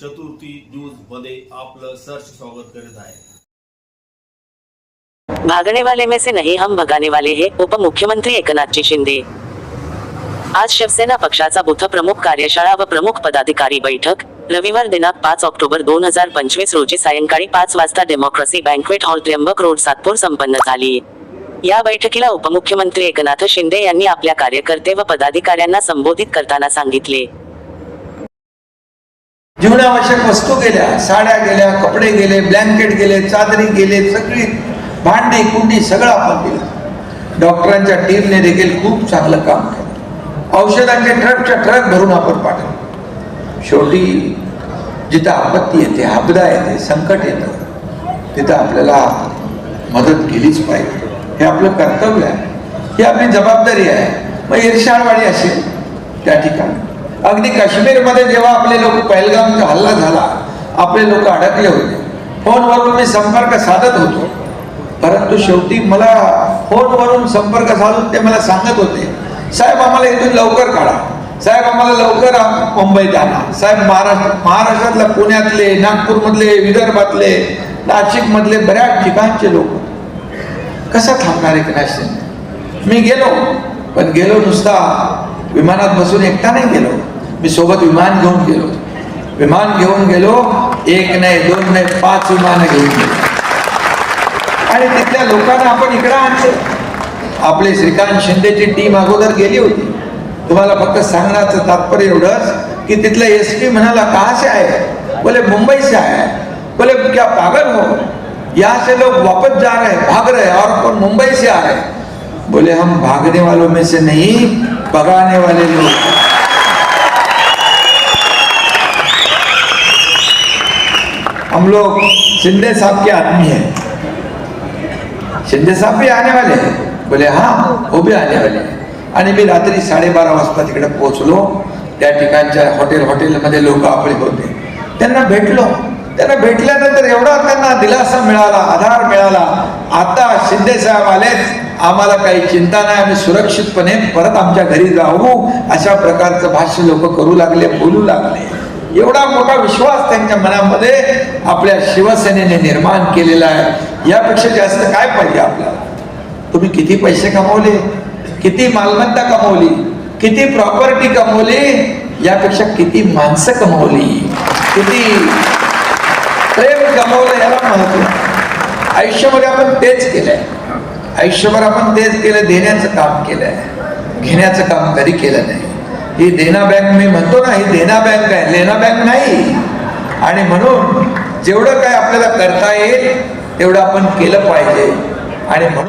चतुर्थी न्यूजमध्ये आपलं सर्च स्वागत करत आहे. भागने वाले में से नहीं हम भगाने वाले हे उपमुख्यमंत्री एकनाथजी शिंदे. आज शिवसेना पक्षाचा बुथ प्रमुख कार्यशाळा व प्रमुख पदाधिकारी बैठक. रविवार दिनांक पाच ऑक्टोबर दोन हजार पंचवीस रोजी सायंकाळी पाच वाजता democracy banquet hall Trimbak road Satpur संपन्न झाली. या बैठकीला उपमुख्यमंत्री एकनाथ शिंदे यांनी आपल्या कार्यकर्ते व पदाधिकाऱ्यांना संबोधित करताना सांगितले. जीवनावश्यक वस्तू गेल्या साड्या गेल्या कपडे गेले ब्लँकेट गेले चादरी गेले सगळी भांडी कुंडी सगळं आपण दिलं. डॉक्टरांच्या टीमने देखील खूप चांगलं काम केलं. औषधांचे ट्रकच्या ट्रक भरून आपण पाठवलं. शेवटी जिथं आपत्ती येते आपदा येते संकट येतं तिथं आपल्याला मदत केलीच पाहिजे. हे आपलं कर्तव्य आहे. ही आपली जबाबदारी आहे. मग इर्षाळवाडी असेल त्या ठिकाणी. अगदी काश्मीरमध्ये जेव्हा आपले लोक पहलगामचा हल्ला झाला आपले लोक अडकले होते. फोनवरून मी संपर्क साधत होतो. परंतु शेवटी मला फोनवरून संपर्क साधून ते मला सांगत होते साहेब आम्हाला इथून लवकर काढा. साहेब आम्हाला लवकर मुंबईत आणा. साहेब महाराष्ट्र महाराष्ट्रातल्या पुण्यातले नागपूरमधले विदर्भातले नाशिकमधले बऱ्याच ठिकाणचे लोक. कसं थांबणार एक नॅशन मी गेलो पण गेलो नुसता विमानात बसून एकटा नाही गेलो. मी सोबत विमान घेऊन गेलो. विमान घेऊन गेलो एक नाही दोन नाही पाच विमान घेऊन गेलो. आणि तिथल्या लोकांना आपण इकडं आणलं आपले श्रीकांत शिंदेची टीम अगोदर गेली होती. तुम्हाला फक्त सांगण्याचं तात्पर्य एवढंच की तिथला एस पी म्हणाला कहा से आहे बोले मुंबई से आहे बोले क्या पागल हो? यहाँ से लोग वापस जा रहे हैं भाग रहे हैं और कौन मुंबई से आ रहे हैं? बोले हम भागने वालों में से नहीं भगाने वाले लोग हम लोग शिंदे साहब के आदमी हैं। शिंदे साहब भी आने वाले हैं। बोले हाँ वो भी आने वाले हैं। आणि मी रात्री साडेबारा वाजता तिकडे पोहोचलो। त्या ठिकाणच्या हॉटेल हॉटेलमध्ये लोक आपले होते. त्यांना भेटलो. त्यांना भेटल्यानंतर एवढा त्यांना दिलासा मिळाला आधार मिळाला. आता शिंदे साहेब आलेच आम्हाला काही चिंता नाही आम्ही सुरक्षितपणे परत आमच्या घरी जाऊ. अशा प्रकारचं भाष्य लोक करू लागले बोलू लागले. एवढा मोठा विश्वास त्यांच्या मनामध्ये आपल्या शिवसेनेने निर्माण केलेला आहे. यापेक्षा जास्त काय पाहिजे आपल्याला? तुम्ही किती पैसे कमवले? किती मालमत्ता कमवली? किती प्रॉपर्टी कमवली? यापेक्षा किती माणसं कमवली? किती प्रेम कमवलं याला महत्त्व आयुष्यभर आपण तेच केलंय. आयुष्यभर आपण तेच केलं देण्याचं काम केलंय. घेण्याचं काम कधी केलं नाही. ही देना बँक मी म्हणतो ना ही देना बँक आहे लेना बँक नाही. आणि म्हणून जेवढं काय आपल्याला करता येईल तेवढं आपण केलं पाहिजे. आणि म्हणून